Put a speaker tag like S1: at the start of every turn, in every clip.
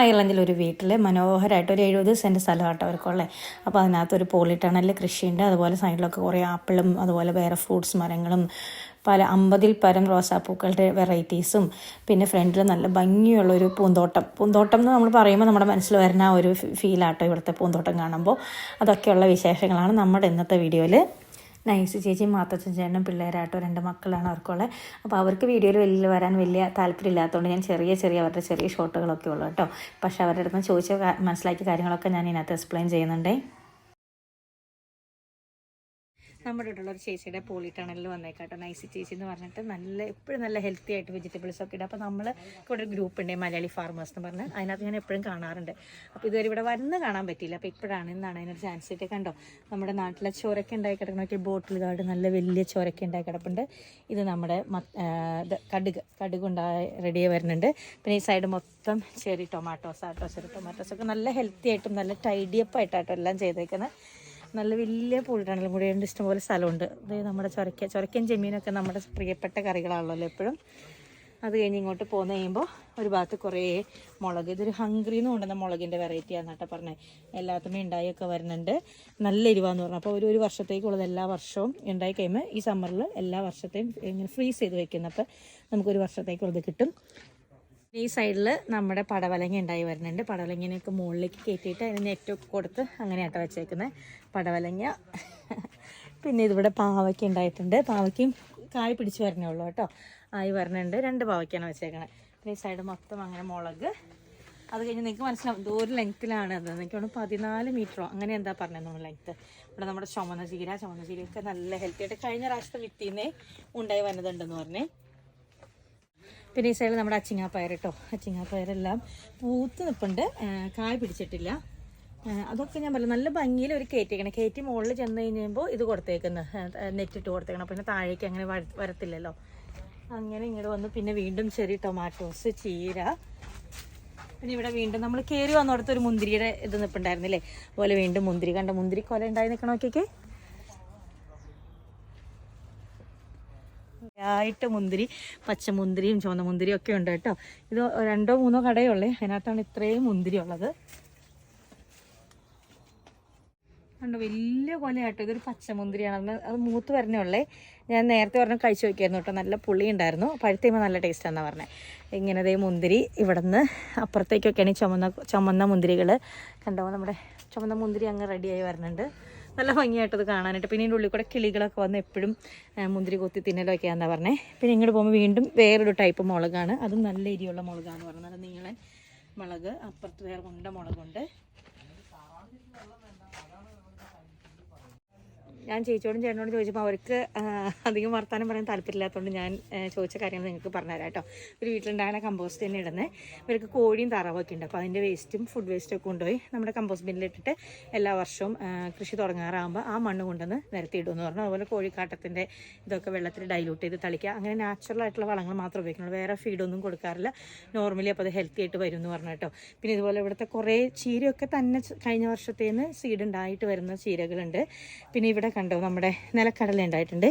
S1: അയർലൻഡിലൊരു വീട്ടിൽ മനോഹരമായിട്ട് ഒരു എഴുപത് സെന്റ് സ്ഥലം കേട്ടോ അവർക്കുള്ളത് അപ്പോൾ അതിനകത്തൊരു പോളിട്ടണലിൽ കൃഷിയുണ്ട്. അതുപോലെ സൈഡിലൊക്കെ കുറേ ആപ്പിളും അതുപോലെ വേറെ ഫ്രൂട്ട്സ് മരങ്ങളും പല അമ്പതിൽ പരം റോസാപ്പൂക്കളുടെ വെറൈറ്റീസും പിന്നെ ഫ്രണ്ടിൽ നല്ല ഭംഗിയുള്ള ഒരു പൂന്തോട്ടം. പൂന്തോട്ടം എന്ന് നമ്മൾ പറയുമ്പോൾ നമ്മുടെ മനസ്സിൽ വരുന്ന ഒരു ഫീലാട്ടോ ഇവിടുത്തെ പൂന്തോട്ടം കാണുമ്പോൾ. അതൊക്കെയുള്ള വിശേഷങ്ങളാണ് നമ്മുടെ ഇന്നത്തെ വീഡിയോയിൽ. നൈസ് ചേച്ചി മാത്തച്ഛൻ ചേട്ടനും പിള്ളേരായിട്ടോ രണ്ട് മക്കളാണ് അവർക്കുള്ളത്. അപ്പോൾ അവർക്ക് വീഡിയോയിൽ വലിയ വരാൻ വലിയ താല്പര്യമില്ലാത്തതുകൊണ്ട് ഞാൻ ചെറിയ ചെറിയ അവരുടെ ചെറിയ ഷോട്ടുകളൊക്കെ ഉള്ളൂ കേട്ടോ. പക്ഷേ അവരുടെ അടുത്ത് ചോദിച്ച മനസ്സിലാക്കിയ കാര്യങ്ങളൊക്കെ ഞാൻ ഇതിനകത്ത് എക്സ്പ്ലെയിൻ ചെയ്യുന്നുണ്ടേ. നമ്മുടെ ഇവിടെയുള്ള ഒരു ചേച്ചിയുടെ പോളിട്ടണലിൽ വന്നേക്കാട്ടോ. നൈസി ചേച്ചി എന്ന് പറഞ്ഞിട്ട് നല്ല എപ്പോഴും നല്ല ഹെൽത്തി ആയിട്ട് വെജിറ്റബിൾസ് ഒക്കെ ഇടും. അപ്പോൾ നമ്മൾ ഇവിടെ ഒരു ഗ്രൂപ്പ് ഉണ്ട് മലയാളി ഫാർമേഴ്സ് എന്ന് പറഞ്ഞ്. അതിനകത്ത് ഞാൻ എപ്പോഴും കാണാറുണ്ട്. അപ്പോൾ ഇതുവരെ ഇവിടെ വന്ന് കാണാൻ പറ്റിയില്ല. അപ്പോൾ ഇപ്പോഴാണ് ഇന്നാണ് അതിനൊരു ചാൻസ് കിട്ടി കണ്ടോ? നമ്മുടെ നാട്ടിലെ ചോരക്ക ഉണ്ടായി കിടക്കണമൊക്കെ ബോട്ടിൽ കാർഡ് നല്ല വലിയ ചോരക്ക ഉണ്ടായി കിടപ്പുണ്ട്. ഇത് നമ്മുടെ കടുക് കടുക് ഉണ്ടായി റെഡിയായി വരുന്നുണ്ട്. പിന്നെ ഈ സൈഡ് മൊത്തം ചെറി ടൊമാറ്റോസ് ആട്ടോ ചെറി ടൊമാറ്റോസ് ഒക്കെ നല്ല ഹെൽത്തി ആയിട്ടും നല്ല ടൈഡിയപ്പ് ആയിട്ടാട്ടോ എല്ലാം ചെയ്തേക്കുന്നത് നല്ല വലിയ പൂളിട്ടാണെങ്കിലും കൂടി ഉണ്ട് ഇഷ്ടംപോലെ സ്ഥലമുണ്ട്. അതായത് നമ്മുടെ ചൊരക്ക ചൊരക്കൻ ചെമ്മീനൊക്കെ നമ്മുടെ പ്രിയപ്പെട്ട കറികളാണല്ലോ എപ്പോഴും. അത് കഴിഞ്ഞ് ഇങ്ങോട്ട് പോന്ന് കഴിയുമ്പോൾ ഒരു ഭാഗത്ത് കുറേ മുളക്. ഇതൊരു ഹംഗ്രി എന്ന് കൊണ്ടുവന്ന മുളകിന്റെ വെറൈറ്റിയാണ് കേട്ടോ പറഞ്ഞത് എല്ലാത്തുമേ ഉണ്ടായൊക്കെ വരുന്നുണ്ട്. നല്ല എരിവാന്ന് പറഞ്ഞു. അപ്പോൾ ഒരു ഒരു വർഷത്തേക്കുള്ളത് എല്ലാ വർഷവും ഉണ്ടായി കഴിയുമ്പോൾ ഈ സമ്മറിൽ എല്ലാ വർഷത്തെയും ഇങ്ങനെ ഫ്രീസ് ചെയ്ത് വെക്കുന്നു അപ്പോൾ നമുക്കൊരു വർഷത്തേക്കുള്ളത് കിട്ടും. ഈ സൈഡിൽ നമ്മുടെ പടവലങ്ങ ഉണ്ടായി വരുന്നുണ്ട്. പടവലങ്ങനെയൊക്കെ മുകളിലേക്ക് കയറ്റിയിട്ട് അതിന് നെറ്റൊക്കെ കൊടുത്ത് അങ്ങനെയാട്ടോ വെച്ചേക്കുന്നത് പടവലങ്ങ. പിന്നെ ഇതിവിടെ പാവയ്ക്ക ഉണ്ടായിട്ടുണ്ട്. പാവയ്ക്കയും കായ് പിടിച്ച് വരണേ ഉള്ളൂ കേട്ടോ. ആയി വരണുണ്ട്. രണ്ട് പാവയ്ക്കാണ് വെച്ചേക്കണത് പിന്നെ ഈ സൈഡ് മൊത്തം അങ്ങനെ മുളക്. അത് കഴിഞ്ഞ് നിങ്ങൾക്ക് മനസ്സിലാവും ദൂര ലെങ്ത്തിലാണ് അത്. എനിക്കാണ് പതിനാല് മീറ്ററോ? അങ്ങനെ എന്താ പറഞ്ഞത് നമ്മൾ ലെങ്ത്ത് ഇവിടെ നമ്മുടെ ചുമന്ന ചീര ചുമന്ന ചീരയൊക്കെ നല്ല ഹെൽത്തി ആയിട്ട് കഴിഞ്ഞ പ്രാവശ്യത്തെ വിത്തിന്നേ ഉണ്ടായി വന്നതുണ്ടെന്ന് പറഞ്ഞേ. പിന്നെ ഈ സൈഡിൽ നമ്മുടെ അച്ചിങ്ങാപ്പയർ കേട്ടോ അച്ചിങ്ങാപ്പയറെല്ലാം പൂത്ത് നിൽപ്പുണ്ട് കായ പിടിച്ചിട്ടില്ല. അതൊക്കെ ഞാൻ പറഞ്ഞു നല്ല ഭംഗിയിൽ ഒരു കയറ്റിക്കണം കയറ്റി മുകളിൽ ചെന്ന് കഴിയുമ്പോൾ ഇത് കൊടുത്തേക്കുന്നു. നെറ്റിട്ട് കൊടുത്തേക്കണം. പിന്നെ താഴേക്ക് അങ്ങനെ വര- വരത്തില്ലല്ലോ. അങ്ങനെ ഇങ്ങോട്ട് വന്നു. പിന്നെ വീണ്ടും ചെറിയ ടൊമാറ്റോസ് ചീര. പിന്നെ ഇവിടെ വീണ്ടും നമ്മൾ കയറി വന്നിടത്ത് മുന്തിരിയുടെ ഇത് നിൽപ്പുണ്ടായിരുന്നില്ലേ അതുപോലെ വീണ്ടും മുന്തിരി. കണ്ട മുന്തിരി കൊല ഉണ്ടായി നിൽക്കണ ആയിട്ട് മുന്തിരി പച്ചമുന്തിരിയും ചുവന്ന മുന്തിരിയും ഒക്കെ ഉണ്ട് കേട്ടോ. ഇത് രണ്ടോ മൂന്നോ കടയുള്ളേ. അതിനകത്താണ് ഇത്രയും മുന്തിരി ഉള്ളത് കണ്ടോ വലിയ കൊലയാട്ടോ. ഇതൊരു പച്ചമുന്തിരിയാണ് അത് മൂത്ത് വരണേ ഉള്ളേ. ഞാൻ നേരത്തെ പറഞ്ഞ കഴിച്ചു നോക്കിയായിരുന്നു കേട്ടോ. നല്ല പുളി ഉണ്ടായിരുന്നു. പഴുത്തേമ്പോൾ നല്ല ടേസ്റ്റ് ആണെന്നാണ് പറഞ്ഞത് ഇങ്ങനത്തെ മുന്തിരി ഇവിടുന്ന് അപ്പുറത്തേക്കൊക്കെയാണ് ചുമന്ന ചുമന്ന മുന്തിരികൾ കണ്ടോ നമ്മുടെ ചുമന്ന മുന്തിരി അങ്ങ് റെഡിയായി വരുന്നുണ്ട്. നല്ല ഭംഗിയായിട്ടത് കാണാനായിട്ട്. പിന്നെ ഇതിന്റെ ഉള്ളിൽ കൂടെ കിളികളൊക്കെ വന്ന് എപ്പോഴും മുന്തിരി കൊത്തി തിന്നലൊക്കെയാണെന്നാണ് പറഞ്ഞത് പിന്നെ ഇങ്ങോട്ട് പോകുമ്പോൾ വീണ്ടും വേറൊരു ടൈപ്പ് മുളകാണ്. അതും നല്ല എരിയുള്ള മുളകാണ് പറഞ്ഞത് നല്ല നീളൻ മുളക് അപ്പുറത്ത് വേറെ ഉണ്ട മുളകുണ്ട്. ഞാൻ ചേച്ചിയോടും ചേട്ടനോടും ചോദിച്ചപ്പോൾ അവർക്ക് അധികം വർത്താനം പറയാൻ താല്പര്യമില്ലാത്തതുകൊണ്ട് ഞാൻ ചോദിച്ച കാര്യങ്ങൾ നിങ്ങൾക്ക് പറഞ്ഞുതരാം കേട്ടോ. ഒരു വീട്ടിലുണ്ടാകുന്ന കമ്പോസ്റ്റ് തന്നെ ഇടുന്നത് ഇവർക്ക് കോഴിയും താറാവൊക്കെ ഉണ്ട്. അപ്പോൾ അതിന്റെ വേസ്റ്റും ഫുഡ് വേസ്റ്റും ഒക്കെ കൊണ്ടുപോയി നമ്മുടെ കമ്പോസ്റ്റ് ബിന്നിലിട്ടിട്ട് എല്ലാ വർഷവും കൃഷി തുടങ്ങാറാകുമ്പോൾ ആ മണ്ണ് കൊണ്ടുവന്ന് നിരത്തിയിടുമെന്ന് പറഞ്ഞു. അതുപോലെ കോഴിക്കാട്ടത്തിന്റെ ഇതൊക്കെ വെള്ളത്തിൽ ഡൈലൂട്ട് ചെയ്ത് തളിക്കുക. അങ്ങനെ നാച്ചുറൽ ആയിട്ടുള്ള വളങ്ങൾ മാത്രം ഉപയോഗിക്കുന്നുള്ളൂ. വേറെ ഫീഡൊന്നും കൊടുക്കാറില്ല. നോർമലി അപ്പോൾ അത് ഹെൽത്തി ആയിട്ട് വരും എന്ന് പറഞ്ഞു കേട്ടോ. പിന്നെ ഇതുപോലെ ഇവിടുത്തെ കുറേ ചീരയൊക്കെ തന്നെ കഴിഞ്ഞ വർഷത്തേന്ന് സീഡ് ഉണ്ടായിട്ട് വരുന്ന ചീരകളുണ്ട്. പിന്നെ ഇവിടെ കണ്ടോ നമ്മുടെ നിലക്കടല ഉണ്ടായിട്ടുണ്ട്.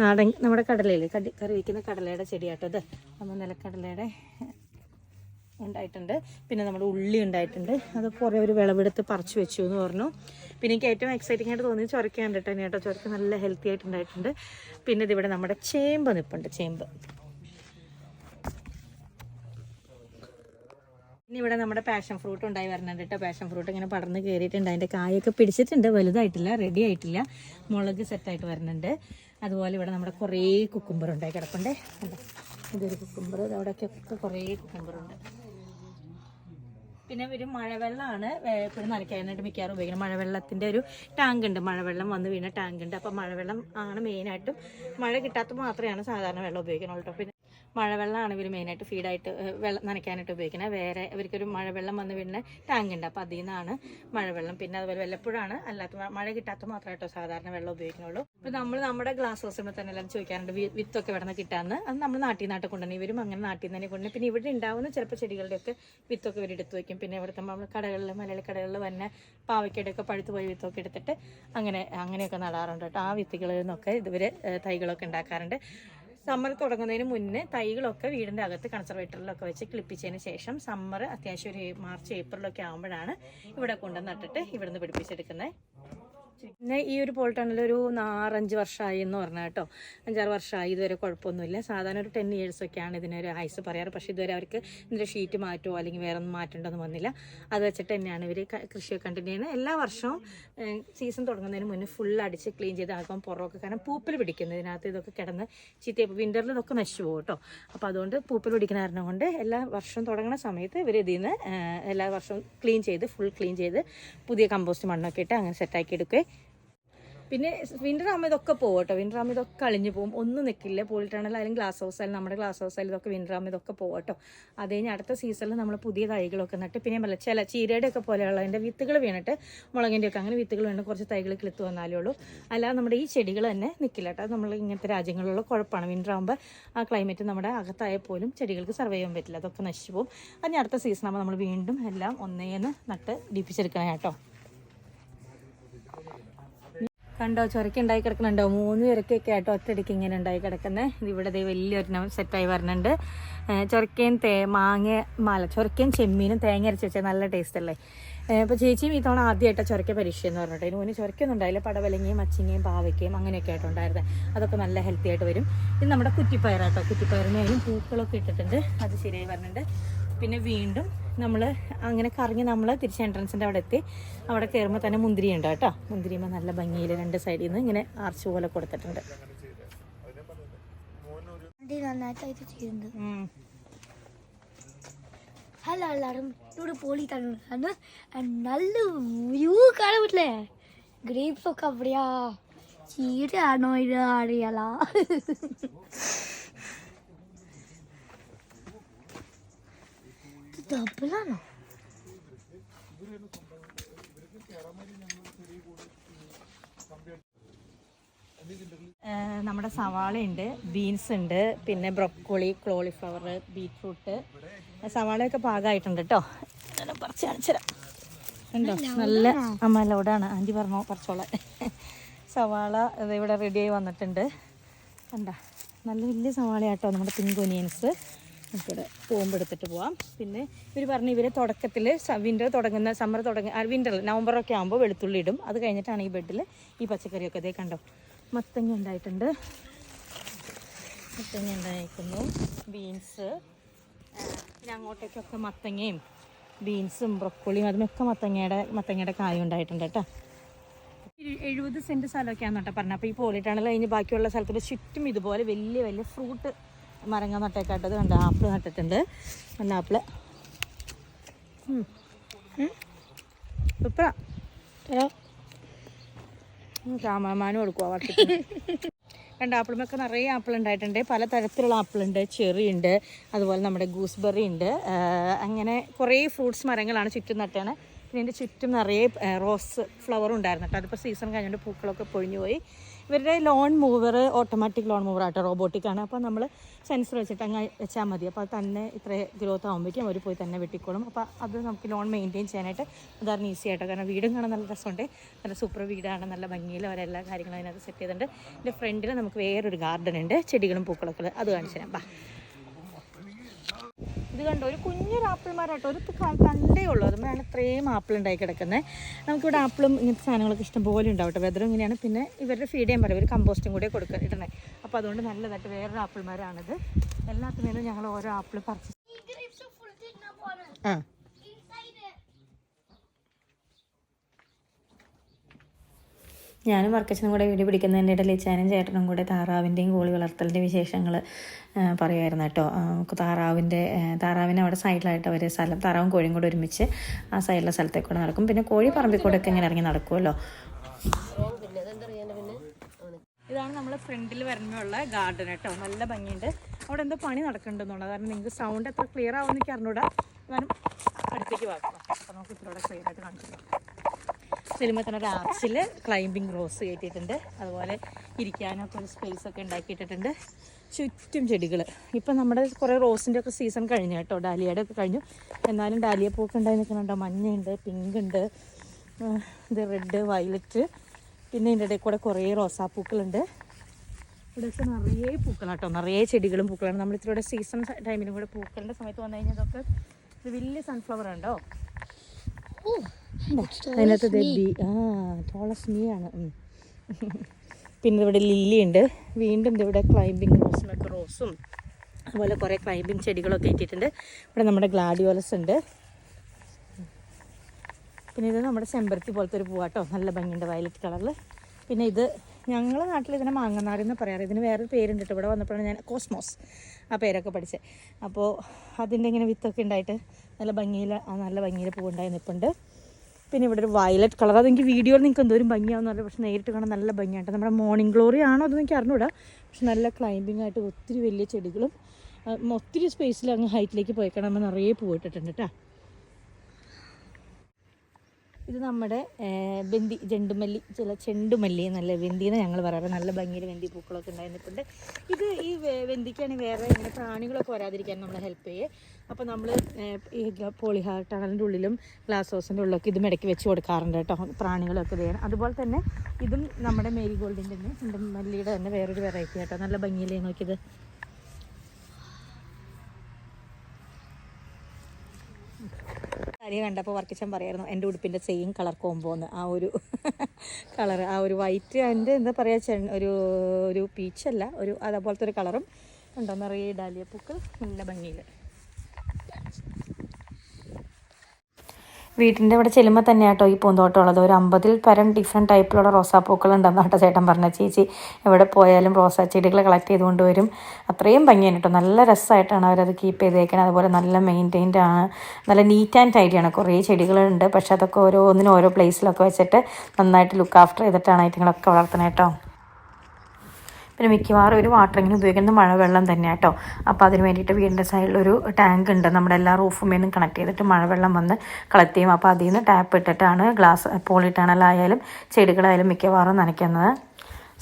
S1: നാടൻ നമ്മുടെ കടലയിൽ കടി കറി വയ്ക്കുന്ന കടലയുടെ ചെടിയാട്ടോ അത് നമ്മൾ നിലക്കടലയുടെ ഉണ്ടായിട്ടുണ്ട്. പിന്നെ നമ്മുടെ ഉള്ളി ഉണ്ടായിട്ടുണ്ട്. അത് കുറേ ഒരു വിളവെടുത്ത് പറിച്ചു വെച്ചു എന്ന് പറഞ്ഞു. പിന്നെ എനിക്ക് ഏറ്റവും എക്സൈറ്റിംഗ് ആയിട്ട് തോന്നിയത് ചൊരക്കാൻ കേട്ടോ കേട്ടോ. ചൊരക്ക് നല്ല ഹെൽത്തി ആയിട്ടുണ്ടായിട്ടുണ്ട് പിന്നെ ഇതിവിടെ നമ്മുടെ ചേമ്പ് നിൽപ്പുണ്ട് ചേമ്പ്. ഇനി ഇവിടെ നമ്മുടെ പാഷൻ ഫ്രൂട്ട് ഉണ്ടായി വരുന്നുണ്ട് കേട്ടോ പാഷൻ ഫ്രൂട്ട് ഇങ്ങനെ പടർന്ന് കയറിയിട്ടുണ്ട് അതിന്റെ കായൊക്കെ പിടിച്ചിട്ടുണ്ട്. വലുതായിട്ടില്ല റെഡി ആയിട്ടില്ല. മുളക് സെറ്റായിട്ട് വരുന്നുണ്ട് അതുപോലെ ഇവിടെ നമ്മുടെ കുറേ കുക്കുംബർ ഉണ്ടായി കിടപ്പുണ്ട്? ഇതൊരു കുക്കുംബർ അവിടെയൊക്കെ ഒക്കെ കുറേ കുക്കുംബറുണ്ട് പിന്നെ ഒരു മഴവെള്ളമാണ് എപ്പോഴും നനയ്ക്കാനായിട്ട് മിക്കവാറും ഉപയോഗിക്കുന്നത്. മഴവെള്ളത്തിന്റെ ഒരു ടാങ്ക് ഉണ്ട്. മഴവെള്ളം വന്ന് വീണ ടാങ്ക് ഉണ്ട്. അപ്പോൾ മഴവെള്ളം ആണ് മെയിനായിട്ടും മഴ കിട്ടാത്ത മാത്രമാണ് സാധാരണ വെള്ളം ഉപയോഗിക്കുന്നുള്ളൂ കേട്ടോ പിന്നെ മഴവെള്ളമാണ് ഇവർ മെയിനായിട്ട് ഫീഡായിട്ട് വെള്ളം നനയ്ക്കാനായിട്ട് ഉപയോഗിക്കുന്നത്. വേറെ ഇവർക്കൊരു മഴവെള്ളം വന്ന് വീണ ടാങ്ക് ഉണ്ട്. അപ്പോൾ അതിൽ നിന്നാണ് മഴവെള്ളം. പിന്നെ അതുപോലെ വല്ലപ്പോഴാണ് അല്ലാത്ത മഴ കിട്ടാത്ത മാത്രമായിട്ടോ സാധാരണ വെള്ളം ഉപയോഗിക്കുന്നുള്ളൂ. അപ്പോൾ നമ്മൾ നമ്മുടെ ഗ്ലാസ് ഹൗസിൽ തന്നെ എല്ലാം ചോദിക്കാറുണ്ട് വിത്തൊക്കെ ഇവിടെ നിന്ന് കിട്ടാമെന്ന് അത് നമ്മൾ നാട്ടിൽ നാട്ടിൽ കൊണ്ടുവന്ന് ഇവരും അങ്ങനെ നാട്ടിൽ നിന്ന് തന്നെ കൊണ്ടുവന്ന് പിന്നെ ഇവിടെ ഉണ്ടാവുന്ന ചിലപ്പോൾ ചെടികളുടെയൊക്കെ വിത്തൊക്കെ ഇവർ എടുത്ത് വയ്ക്കും പിന്നെ ഇവിടുത്തെ നമ്മൾ കടകളിൽ മലയാളി കടകളിൽ വന്നെ പാവയ്ക്കയുടെയൊക്കെ പഴുത്ത് പോയി വിത്തൊക്കെ എടുത്തിട്ട് അങ്ങനെ അങ്ങനെയൊക്കെ നടാറുണ്ട് കേട്ടോ. ആ വിത്തുകളിൽ നിന്നൊക്കെ ഇതുവരെ തൈകളൊക്കെ ഉണ്ടാക്കാറുണ്ട്. സമ്മർ തുടങ്ങുന്നതിന് മുന്നേ തൈകളൊക്കെ വീടിന്റെ അകത്ത് കൺസർവേറ്ററിലൊക്കെ വെച്ച് ക്ലിപ്പിച്ചതിന് ശേഷം സമ്മർ അത്യാവശ്യം ഒരു മാർച്ച് ഏപ്രിലൊക്കെ ആകുമ്പോഴാണ് ഇവിടെ കൊണ്ടുവന്നിട്ടിട്ട് നട്ടിട്ട് ഇവിടുന്ന് പിടിപ്പിച്ചെടുക്കുന്നത്. പിന്നെ ഈ ഒരു പോളിട്ടണിൽ ഒരു നാറഞ്ച് വർഷമായി എന്ന് പറഞ്ഞാൽ കേട്ടോ. അഞ്ചാറ് വർഷമായി ഇതുവരെ കുഴപ്പമൊന്നുമില്ല. സാധാരണ ഒരു ടെൻ ഇയേഴ്സ് ഒക്കെയാണ് ഇതിനൊരു ഹൈസ് പറയാറ്. പക്ഷേ ഇതുവരെ അവർക്ക് ഇതിന്റെ ഷീറ്റ് മാറ്റുമോ അല്ലെങ്കിൽ വേറെ ഒന്നും മാറ്റേണ്ടൊന്നും വന്നില്ല. അത് വെച്ചിട്ട് തന്നെയാണ് ഇവർ കൃഷിയൊക്കെ കണ്ടിന്യൂ ചെയ്യുന്നത്. എല്ലാ വർഷവും സീസൺ തുടങ്ങുന്നതിന് മുന്നേ ഫുൾ അടിച്ച് ക്ലീൻ ചെയ്ത് ആക്കാൻ പുറമൊക്കെ. കാരണം പൂപ്പൽ പിടിക്കുന്നത് ഇതിനകത്ത് ഇതൊക്കെ കിടന്ന് ചീത്തയപ്പോൾ വിന്ററിൽ ഇതൊക്കെ നശിച്ചു പോകും കേട്ടോ. അപ്പോൾ അതുകൊണ്ട് പൂപ്പൽ പിടിക്കുന്ന കാരണം കൊണ്ട് എല്ലാ വർഷവും തുടങ്ങുന്ന സമയത്ത് ഇവർ ഇതിൽ നിന്ന് എല്ലാ വർഷവും ക്ലീൻ ചെയ്ത് ഫുൾ ക്ലീൻ ചെയ്ത് പുതിയ കമ്പോസ്റ്റ് മണ്ണൊക്കെ ഇട്ട് അങ്ങനെ സെറ്റാക്കി എടുക്കുകയും പിന്നെ വിന്റർ ആകുമ്പോൾ ഇതൊക്കെ പോകും കേട്ടോ. വിന്റർ ആകുമ്പോൾ ഇതൊക്കെ പോകും. ഒന്നും നിൽക്കില്ല പോളിട്ടണൽ ആയാലും ഗ്ലാസ് ഹൗസ് ആയാലും നമ്മുടെ ഗ്ലാസ് ഹൗസ് ആയാലും ഇതൊക്കെ വിന്റർ ആകുമ്പോൾ ഇതൊക്കെ പോകും കേട്ടോ. അത് കഴിഞ്ഞ് അടുത്ത സീസണിൽ നമ്മൾ പുതിയ തൈകളൊക്കെ നട്ട് പിന്നെ മല ചില ചീരയുടെ ഒക്കെ പോലെയുള്ള അതിന്റെ വിത്തുകൾ വീണിട്ട് മുളകിന്റെ ഒക്കെ അങ്ങനെ വിത്തുകൾ വീണ് കുറച്ച് തൈകൾ കിളിത്ത് വന്നാലേ ഉള്ളൂ. അല്ലാതെ നമ്മുടെ ഈ ചെടികൾ തന്നെ നിൽക്കില്ല കേട്ടോ. നമ്മൾ ഇങ്ങനത്തെ രാജ്യങ്ങളിലുള്ള കുഴപ്പമാണ്. വിന്റർ ആകുമ്പോൾ ആ ക്ലൈമറ്റ് നമ്മുടെ അകത്തായ പോലും ചെടികൾക്ക് സർവൈവ് ചെയ്യാൻ പറ്റില്ല. അതൊക്കെ നശിച്ചു പോകും. അതിന് അടുത്ത സീസൺ ആകുമ്പോൾ നമ്മൾ വീണ്ടും എല്ലാം ഒന്നേന്ന് നട്ട് ഡിപ്പിച്ചെടുക്കണം കേട്ടോ. കണ്ടോ ചൊരക്ക ഉണ്ടായി കിടക്കുന്നുണ്ടോ? മൂന്ന് ചൊരക്കൊക്കെ ആട്ടോ ഒറ്റയടിക്ക് ഇങ്ങനെ ഉണ്ടായി കിടക്കുന്നത് ഇവിടെ ദേ വലിയൊരു സെറ്റായി വരുന്നുണ്ട് ചൊരക്കയും തേ മാങ്ങ മാല ചൊരക്കയും ചെമ്മീനും തേങ്ങ അരച്ച് വെച്ചാൽ നല്ല ടേസ്റ്റ് അല്ലേ? ഇപ്പോൾ ചേച്ചിയും ഈ തവണ ആദ്യമായിട്ട് ചൊരക്ക പരീക്ഷയെന്ന് പറഞ്ഞിട്ട്. അതിന് മുന്നേ ചൊരക്കൊന്നും ഉണ്ടായില്ല. പടവലങ്ങയും മച്ചിങ്ങയും പാവയ്ക്കയും അങ്ങനെയൊക്കെ ആയിട്ടുണ്ടായിരുന്നത് അതൊക്കെ നല്ല ഹെൽത്തി ആയിട്ട് വരും. ഇത് നമ്മുടെ കുറ്റിപ്പയറാട്ടോ. കുറ്റിപ്പയറിന് അതിനും പൂക്കളൊക്കെ ഇട്ടിട്ടുണ്ട്. അത് ശരിയായി വരുന്നുണ്ട് പിന്നെ വീണ്ടും നമ്മൾ അങ്ങനെ കറങ്ങി നമ്മൾ തിരിച്ച് എൻട്രൻസിന്റെ അവിടെ എത്തി അവിടെ കയറുമ്പോൾ തന്നെ മുന്തിരി ഉണ്ട് കേട്ടോ. മുന്തിരിയുമ്പോൾ നല്ല ഭംഗിയിൽ രണ്ട് സൈഡിൽ നിന്ന് ഇങ്ങനെ ആർച്ച് പോലെ കൊടുത്തിട്ടുണ്ട്.
S2: ഹലോ എല്ലാവരും ഇവിടെ പോളി തന്നെ നല്ല വ്യൂ കാണാൻ പറ്റില്ലേ? ഗ്രേപ്സ് ഒക്കെ അവിടെയാ. ചീരാണോ ഇത് അറിയാല? ഡബിളാണോ
S1: നമ്മുടെ സവാള ഉണ്ട് ബീൻസ് ഉണ്ട് പിന്നെ ബ്രൊക്കോളി ക്ലോളിഫ്ലവർ ബീറ്റ്റൂട്ട് സവാളയൊക്കെ പാകമായിട്ടുണ്ട് കേട്ടോ പറിച്ച് കാണിച്ചുതരാം ഉണ്ടോ നല്ല അമ്മ ലോഡാണ്. ആന്റി പറഞ്ഞോ പറിച്ചോളെ. സവാള ഇവിടെ റെഡിയായി വന്നിട്ടുണ്ട്. കണ്ട? നല്ല വലിയ സവാളയാട്ടോ നമ്മുടെ പിങ്ക് ഒനിയൻസ് നമുക്കിവിടെ പോകുമ്പോൾ എടുത്തിട്ട് പോവാം. പിന്നെ ഇവർ പറഞ്ഞു ഇവർ തുടക്കത്തിൽ വിന്റർ തുടങ്ങുന്ന സമ്മർ തുടങ്ങി വിന്ററിൽ നവംബറൊക്കെ ആകുമ്പോൾ വെളുത്തുള്ളി ഇടും. അത് കഴിഞ്ഞിട്ടാണ് ഈ ബെഡിൽ ഈ പച്ചക്കറിയൊക്കെ ഇതേ കണ്ടോ? മത്തങ്ങ ഉണ്ടായിട്ടുണ്ട്. മത്തങ്ങ ഉണ്ടായിരിക്കുന്നു. ബീൻസ് പിന്നെ അങ്ങോട്ടേക്കൊക്കെ മത്തങ്ങയും ബീൻസും ബ്രൊക്കോളിയും അതിനൊക്കെ മത്തങ്ങയുടെ മത്തങ്ങയുടെ കായും ഉണ്ടായിട്ടുണ്ട് കേട്ടോ. എഴു- എഴുപത് സെന്റ് സ്ഥലമൊക്കെയാണെന്ന് പറഞ്ഞത്. അപ്പോൾ ഈ പോളിട്ടാണല്ലോ കഴിഞ്ഞ് ബാക്കിയുള്ള സ്ഥലത്തിൽ ചുറ്റും ഇതുപോലെ വലിയ വലിയ ഫ്രൂട്ട് മരങ്ങ നട്ടേക്കാട്ടത് കണ്ട ആപ്പിൾ നട്ടിട്ടുണ്ട്. നല്ല ആപ്പിൾ. ഇപ്പം രാമാമാനും കൊടുക്കുക രണ്ട് ആപ്പിളുമൊക്കെ നിറയെ ആപ്പിൾ ഉണ്ടായിട്ടുണ്ട്. പല തരത്തിലുള്ള ആപ്പിളുണ്ട് ചെറി ഉണ്ട് അതുപോലെ നമ്മുടെ ഗൂസ്ബെറി ഉണ്ട് അങ്ങനെ കുറേ ഫ്രൂട്ട്സ് മരങ്ങളാണ് ചുറ്റും നട്ടാണ്. പിന്നെ ഇതിന്റെ ചുറ്റും നിറയെ റോസ് ഫ്ലവർ ഉണ്ടായിരുന്നു കേട്ടോ. അതിപ്പോൾ സീസൺ കഴിഞ്ഞുകൊണ്ട് പൂക്കളൊക്കെ പൊഴിഞ്ഞു പോയി. ഇവരുടെ lawn mower automatic lawn mower auto robotic ആണ്. അപ്പോൾ നമ്മൾ സെൻസർ വെച്ചിട്ട് അങ്ങ് വെച്ചാൽ മതി. അപ്പോൾ തന്നെ ഇത്ര ഗ്രോത്ത് ആകുമ്പോഴേക്കും അവർ പോയി തന്നെ വെട്ടിക്കോളും. അപ്പോൾ അത് നമുക്ക് ലോൺ മെയിന്റെയിൻ ചെയ്യാനായിട്ട് അതാണ് ഈസി ആയിട്ടോ. കാരണം വീടും കാണാൻ നല്ല രസമുണ്ട്. നല്ല സൂപ്പർ വീടാണ്. നല്ല ഭംഗിയിൽ അവരെല്ലാ കാര്യങ്ങളും അതിനകത്ത് സെറ്റ് ചെയ്തിട്ടുണ്ട്. എന്റെ ഫ്രണ്ടിൽ നമുക്ക് വേറൊരു ഗാർഡൻ ഉണ്ട്. ചെടികളും പൂക്കളൊക്കെ അത് കാണിച്ചു തരാം. ഇത് കണ്ടോ ഒരു കുഞ്ഞൊരു ആപ്പിൾ മരട്ടോ ഒരു ക- കണ്ടേ ഉള്ളൂ. അതുമ്പോഴാണ് ഇത്രയും ആപ്പിൾ ഉണ്ടായി കിടക്കുന്നത് നമുക്കിവിടെ ആപ്പിളും ഇങ്ങനത്തെ സാധനങ്ങളൊക്കെ ഇഷ്ടം പോലെ ഉണ്ടാവും കേട്ടോ. വെതറും ഇങ്ങനെയാണ്. പിന്നെ ഇവരുടെ ഫീഡ് ചെയ്യാൻ പറയും. ഒരു കമ്പോസ്റ്റും കൂടെ കൊടുക്കുക ഇടണേ അപ്പോൾ അതുകൊണ്ട് നല്ലതായിട്ട് വേറൊരു ആപ്പിൾ മരമാണിത് എല്ലാത്തിനും ഞങ്ങൾ ഓരോ ആപ്പിൾ പറിച്ച് ആ. ഞാനും വർക്കച്ചനും കൂടെ വീഡിയോ പിടിക്കുന്നതിന്റെ ഇടയിൽ ചേനും ചേട്ടനും കൂടെ താറാവിന്റെയും കോളി വളർത്തലിന്റെ വിശേഷങ്ങൾ പറയുമായിരുന്നു കേട്ടോ. താറാവിന്റെ താറാവിനെ അവിടെ സൈഡിലായിട്ട് അവർ സ്ഥലം താറാവും കോഴിയും കൂടെ ഒരുമിച്ച് ആ സൈഡിലെ സ്ഥലത്തേക്ക് കൂടെ നടക്കും. പിന്നെ കോഴി പറമ്പിൽ കൂടെ ഒക്കെ ഇങ്ങനെ ഇറങ്ങി നടക്കുമല്ലോ. ഇതാണ് നമ്മളെ ഫ്രണ്ടിൽ വരുമ്പോഴുള്ള ഗാർഡൻ കേട്ടോ. നല്ല ഭംഗിയുണ്ട്. അവിടെ എന്തോ പണി നടക്കുന്നുണ്ടെന്നുള്ളത്. കാരണം നിങ്ങൾക്ക് സൗണ്ട് എത്ര ക്ലിയർ ആവുമെന്ന് അറിഞ്ഞൂടാ. ഞാനും അടുത്തേക്ക് വാക്കണം അപ്പോൾ നമുക്ക് ഇത്രയോടെ ക്ലിയർ ആയിട്ട് കാണിച്ചു സിനിമ തന്നെ ഒരു ആർച്ചിൽ ക്ലൈംബിംഗ് റോസ് കയറ്റിയിട്ടുണ്ട് അതുപോലെ ഇരിക്കാനൊക്കെ ഒരു സ്പേസ് ഒക്കെ ഉണ്ടാക്കിയിട്ടിട്ടുണ്ട്. ചുറ്റും ചെടികൾ ഇപ്പം നമ്മുടെ കുറേ റോസിന്റെ ഒക്കെ സീസൺ കഴിഞ്ഞു കേട്ടോ. ഡാലിയയുടെ ഒക്കെ കഴിഞ്ഞു. എന്നാലും ഡാലിയ പൂക്ക് ഉണ്ടായി നിൽക്കുന്നുണ്ടോ? മഞ്ഞയുണ്ട് പിങ്ക് ഉണ്ട്. ഇത് റെഡ് വയലറ്റ് പിന്നെ ഇതിന്റെ ഇടയിൽ കൂടെ കുറേ റോസാപ്പൂക്കളുണ്ട് ഇവിടെയൊക്കെ നിറയെ പൂക്കളാട്ടോ നിറയെ ചെടികളും പൂക്കളാണ്. നമ്മൾ ഇത്തിരി സീസൺ ടൈമിലും കൂടെ പൂക്കളുടെ സമയത്ത് വന്നു കഴിഞ്ഞാൽ ഇതൊക്കെ ഇത് വലിയ സൺഫ്ലവർ ഉണ്ടോ അതിനകത്ത് ദബി ആ ആണ്. പിന്നെ ഇവിടെ ലില്ലി ഉണ്ട്. വീണ്ടും ഇവിടെ ക്ലൈമ്പിംഗ് ഒക്കെ റോസും അതുപോലെ കുറേ ക്ലൈമ്പിംഗ് ചെടികളൊക്കെ ഇട്ടിട്ടുണ്ട്. ഇവിടെ നമ്മുടെ ഗ്ലാഡിയോലസ് ഉണ്ട്. പിന്നെ ഇത് നമ്മുടെ ചെമ്പരത്തി പോലത്തെ ഒരു പൂവാട്ടോ. നല്ല ഭംഗിയുണ്ട് വയലറ്റ് കളറിൽ പിന്നെ ഇത് ഞങ്ങളുടെ നാട്ടിൽ ഇതിനെ മാങ്ങനാട് എന്ന് പറയാറ്. ഇതിന് വേറൊരു പേരുണ്ട് കേട്ടോ. ഇവിടെ വന്നപ്പോഴാണ് ഞാൻ കോസ്മോസ് ആ പേരൊക്കെ പഠിച്ചത്. അപ്പോൾ അതിന്റെ ഇങ്ങനെ വിത്തൊക്കെ ഉണ്ടായിട്ട് നല്ല ഭംഗിയിൽ നല്ല ഭംഗിയിൽ പൂവുണ്ടായി നിൽപ്പുണ്ട് പിന്നെ ഇവിടെ ഒരു വയലറ്റ് കളർ. അതെനിക്ക് വീഡിയോയിൽ നിങ്ങൾക്ക് എന്തോരും ഭംഗിയാവുന്ന നല്ല പക്ഷെ നേരിട്ട് കാണാൻ നല്ല ഭംഗിയായിട്ട് നമ്മുടെ മോർണിംഗ് ഗ്ലോറി ആണോ അതെന്ന് എനിക്ക് അറിഞ്ഞൂടാ. പക്ഷെ നല്ല ക്ലൈമ്പിംഗ് ആയിട്ട് ഒത്തിരി വലിയ ചെടികളും ഒത്തിരി സ്പേസിൽ അങ്ങ് ഹൈറ്റിലേക്ക് പോയിക്കണം നിറയെ പൂവിട്ടിട്ടുണ്ട് കേട്ടോ ഇത് നമ്മുടെ ബന്ദി ജണ്ടുമല്ലി ചില ചെണ്ടുമല്ലി നല്ല വെന്തി എന്ന് ഞങ്ങൾ പറയാറ്. നല്ല ഭംഗിയിൽ വെന്തി പൂക്കളൊക്കെ ഉണ്ടായിരുന്നിട്ടുണ്ട് ഇത് ഈ വെന്തിക്കാണെങ്കിൽ വേറെ ഇങ്ങനെ പ്രാണികളൊക്കെ വരാതിരിക്കാൻ നമ്മളെ ഹെൽപ്പ് ചെയ്യേ. അപ്പോൾ നമ്മൾ ഈ പോളിഹാർ ടണലിന്റെ ഉള്ളിലും ഗ്ലാസ് ഹൗസിന്റെ ഉള്ളിലൊക്കെ ഇതും ഇടയ്ക്ക് വെച്ച് കൊടുക്കാറുണ്ട് കേട്ടോ. പ്രാണികളൊക്കെ ചെയ്യണം അതുപോലെ തന്നെ ഇതും നമ്മുടെ മേരി ഗോൾഡിന്റെ തന്നെ മല്ലിയുടെ തന്നെ വേറൊരു വെറൈറ്റി കേട്ടോ നല്ല ഭംഗിയിലേ നോക്കിയത്? കാര്യം കണ്ടപ്പോൾ വർക്കിച്ചൻ പറയായിരുന്നു എന്റെ ഉടുപ്പിന്റെ സെയിം കളർ കോമ്പോന്ന് ആ ഒരു കളർ ആ ഒരു വൈറ്റ് അതിന്റെ എന്താ പറയുക ചെ ഒരു ഒരു പീച്ചല്ല ഒരു അതേപോലത്തെ ഒരു കളറും ഉണ്ടോ? നിറയെ ഡാലിയ പൂക്കൾ നല്ല ഭംഗിയിൽ
S3: വീട്ടിന്റെ ഇവിടെ ചെല്ലുമ്പോൾ തന്നെ കേട്ടോ ഈ പൂന്തോട്ടം ഉള്ളത്. ഒരു അമ്പതിൽ പരം ഡിഫറെന്റ് ടൈപ്പിലുള്ള റോസാപ്പൂക്കൾ ഉണ്ടെന്ന് കേട്ടോ ചേട്ടൻ പറഞ്ഞ ചേച്ചി എവിടെ പോയാലും റോസാ ചെടികൾ കളക്ട് ചെയ്തുകൊണ്ട് വരും. അത്രയും ഭംഗിയാണ് കേട്ടോ. നല്ല രസമായിട്ടാണ് അവരത് കീപ്പ് ചെയ്തേക്കുന്നത് അതുപോലെ നല്ല മെയിന്റൈൻഡ് ആണ്. നല്ല നീറ്റ് ആൻഡ് ടൈഡിയാണ് കുറേ ചെടികളുണ്ട്. പക്ഷേ അതൊക്കെ ഓരോന്നിനും ഓരോ പ്ലേസിലൊക്കെ വെച്ചിട്ട് നന്നായിട്ട് ലുക്ക് ആഫ്റ്റർ ചെയ്തിട്ടാണ് ഐറ്റങ്ങളൊക്കെ വളർത്തണേട്ടോ പിന്നെ മിക്കവാറും ഒരു വാട്ടറിങ്ങിന് ഉപയോഗിക്കുന്നത് മഴവെള്ളം തന്നെ കേട്ടോ അപ്പോൾ അതിന് വേണ്ടിയിട്ട് വീടിന്റെ സൈഡിൽ ഒരു ടാങ്ക് ഉണ്ട്. നമ്മുടെ എല്ലാ റൂഫുമേന്നും കണക്ട് ചെയ്തിട്ട് മഴവെള്ളം വന്ന് കളക്ട് ചെയ്യും. അപ്പോൾ അതിൽ നിന്ന് ടാപ്പ് ഇട്ടിട്ടാണ് ഗ്ലാസ് പോളിട്ടണലായാലും ചെടികളായാലും മിക്കവാറും നനയ്ക്കുന്നത്.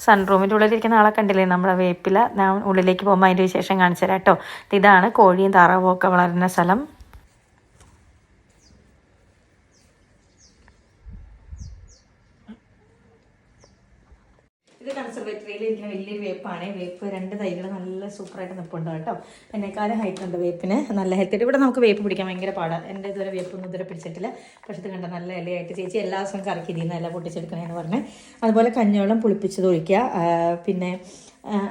S3: സൺറൂമിന്റെ ഉള്ളിലിരിക്കുന്ന ആളെ കണ്ടില്ലേ? നമ്മുടെ വേപ്പില. ഞാൻ ഉള്ളിലേക്ക് പോകുമ്പോൾ അതിന്റെ വിശേഷം കാണിച്ചു തരാം കേട്ടോ ഇതാണ് കോഴിയും താറാവും ഒക്കെ വളരുന്ന സ്ഥലം
S1: ഇത് കൺസർവേറ്ററിയിൽ ഇരിക്കുന്ന വലിയൊരു വേപ്പാണ്. വേപ്പ് രണ്ട് തൈകൾ നല്ല സൂപ്പറായിട്ട് നിൽപ്പുണ്ട് കേട്ടോ. എന്നെക്കാളും ഹൈറ്റ് ഉണ്ട് വേപ്പിന്. നല്ല ഹെൽത്ത് ഇവിടെ നമുക്ക് വേപ്പ് പിടിക്കാൻ ഭയങ്കര പാടാണ് എന്റെ ഇതുവരെ വേപ്പൊന്നും ഇതുവരെ പിടിച്ചിട്ടില്ല. പക്ഷേ ഇത് കണ്ട നല്ല ഇലയായിട്ട് ചേച്ചി എല്ലാ ദിവസവും കറക്കി ഇതിന്ന് ഇല പൊട്ടിച്ചെടുക്കണേന്ന് പറഞ്ഞ്. അതുപോലെ കഞ്ഞോളം പുളിപ്പിച്ചത് ഒഴിക്കുക. പിന്നെ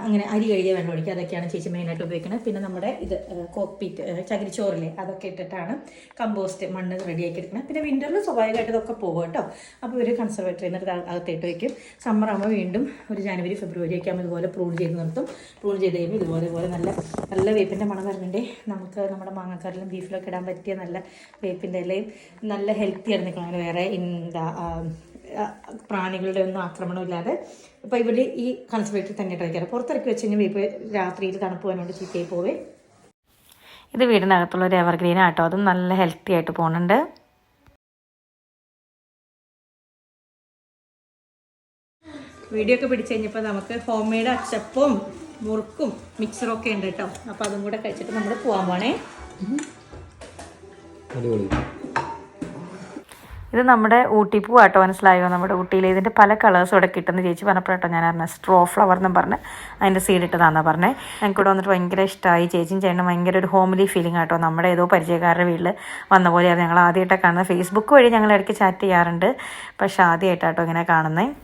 S1: അങ്ങനെ അരി കഴുകിയ വെള്ളം ഒഴിക്കുക. അതൊക്കെയാണ് ചേച്ചി മെയിനായിട്ട് ഉപയോഗിക്കുന്നത് പിന്നെ നമ്മുടെ ഇത് കോക്പീറ്റ് ചകിരിച്ചോറിലെ അതൊക്കെ ഇട്ടിട്ടാണ് കമ്പോസ്റ്റ് മണ്ണ് റെഡിയാക്കി എടുക്കുന്നത് പിന്നെ വിന്ററിൽ സ്വാഭാവികമായിട്ട് ഇതൊക്കെ പോകും കേട്ടോ. അപ്പോൾ ഒരു കൺസർവേറ്ററി എന്നിട്ട് അകത്തേട്ട് വയ്ക്കും സമ്മർ ആകുമ്പോൾ വീണ്ടും ഒരു ജനുവരി ഫെബ്രുവരി ഒക്കെ ആകുമ്പോൾ ഇതുപോലെ പ്രൂൺ ചെയ്ത് നിർത്തും. പ്രൂൺ ചെയ്ത് കഴിയുമ്പോൾ ഇതുപോലെ ഇതുപോലെ നല്ല നല്ല വേപ്പിന്റെ മണം വരുന്നുണ്ട് നമുക്ക് നമ്മുടെ മാങ്ങാക്കറിലും ബീഫിലൊക്കെ ഇടാൻ പറ്റിയ നല്ല വേപ്പിന്റെ ഇലയും നല്ല ഹെൽത്തി ആയിരുന്നു വേറെ എന്താ പ്രാണികളുടെ ഒന്നും ആക്രമണം ഇല്ലാതെ ഇപ്പോൾ ഇവർ ഈ കൺസർവേറ്റർ തന്നെ കഴിക്കാറ് പുറത്തിറക്കി വെച്ച് കഴിഞ്ഞാൽ ഇപ്പോൾ രാത്രിയിൽ തണുപ്പ് വന്നുകൊണ്ട് ചീത്തയായി പോവേ.
S3: ഇത് വീടിനകത്തുള്ള ഒരു എവർഗ്രീൻ ആട്ടോ. അതും നല്ല ഹെൽത്തി ആയിട്ട് പോകുന്നുണ്ട്
S1: വീഡിയോ ഒക്കെ പിടിച്ചു കഴിഞ്ഞപ്പോൾ നമുക്ക് ഹോം മെയ്ഡ് അച്ചപ്പവും മുറുക്കും മിക്സറും ഒക്കെ ഉണ്ട് കേട്ടോ. അപ്പോൾ അതും കൂടെ കഴിച്ചിട്ട് നമ്മൾ പോകാൻ പോണേ.
S4: അടിപൊളി.
S3: ഇത് നമ്മുടെ ഊട്ടിപ്പൂ ആട്ടോ മനസ്സിലായോ? നമ്മുടെ ഊട്ടിയിൽ ഇതിന്റെ പല കളേഴ്സും ഇവിടെ കിട്ടുന്ന. ചേച്ചി പറഞ്ഞപ്പോഴാട്ടോ ഞാൻ അറിഞ്ഞ സ്ട്രോ ഫ്ലവർ എന്നും പറഞ്ഞ് അതിന്റെ സീഡ് ഇട്ടതാണെന്നാണ് പറഞ്ഞത് ഞങ്ങൾക്ക് ഇവിടെ വന്നിട്ട് ഭയങ്കര ഇഷ്ടമായി ചേച്ചിയും ചേട്ടനും ഭയങ്കര ഒരു ഹോംലി ഫീലിംഗ് ആട്ടോ. നമ്മുടെ ഏതോ പരിചയക്കാരുടെ വീട്ടിൽ വന്ന പോലെയായിരുന്നു ഞങ്ങൾ ആദ്യമായിട്ടാണ് കാണുന്നത്. ഫേസ്ബുക്ക് വഴി ഞങ്ങൾ ഇടയ്ക്ക് ചാറ്റ് ചെയ്യാറുണ്ട്. പക്ഷേ ആദ്യമായിട്ടാട്ടോ ഇങ്ങനെ കാണുന്നത്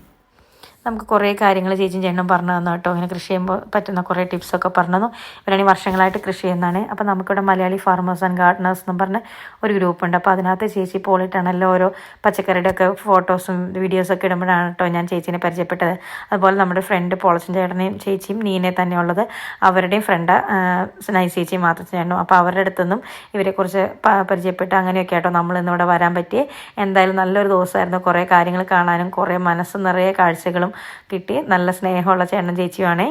S3: നമുക്ക് കുറേ കാര്യങ്ങൾ ചേച്ചിയും ചേട്ടനും പറഞ്ഞു തന്നു കേട്ടോ. ഇങ്ങനെ കൃഷി ചെയ്യുമ്പോൾ പറ്റുന്ന കുറേ ടിപ്സൊക്കെ പറഞ്ഞു തന്നു. ഇവരാണെങ്കിൽ വർഷങ്ങളായിട്ട് കൃഷി ചെയ്യുന്നതാണ്. അപ്പോൾ നമുക്കിവിടെ മലയാളി ഫാർമേഴ്സ് ആൻഡ് ഗാർഡനേഴ്സ് എന്ന് പറഞ്ഞ ഒരു ഗ്രൂപ്പ് ഉണ്ട്. അപ്പോൾ അതിനകത്ത് ചേച്ചി പോളിട്ടാണല്ലോ ഓരോ പച്ചക്കറിയുടെ ഒക്കെ ഫോട്ടോസും വീഡിയോസൊക്കെ ഇടുമ്പോഴാണ് കേട്ടോ ഞാൻ ചേച്ചീനെ പരിചയപ്പെട്ടത്. അതുപോലെ നമ്മുടെ ഫ്രണ്ട് പോളച്ചൻ ചേട്ടനെയും ചേച്ചിയും നീനെ തന്നെയുള്ളത് അവരുടെയും ഫ്രണ്ട് നൈസ് ചേച്ചിയും മാത്രം ചേട്ടനും. അപ്പോൾ അവരുടെ അടുത്തുനിന്നും ഇവരെക്കുറിച്ച് പരിചയപ്പെട്ട് അങ്ങനെയൊക്കെ ആട്ടോ നമ്മൾ ഇന്നിവിടെ വരാൻ പറ്റിയേ. എന്തായാലും നല്ലൊരു ദിവസമായിരുന്നു. കുറേ കാര്യങ്ങൾ കാണാനും കുറേ മനസ്സ് നിറയെ കാഴ്ചകളും കിട്ടി. നല്ല സ്നേഹമുള്ള ചേട്ടൻ ചേച്ചിയുമാണേ.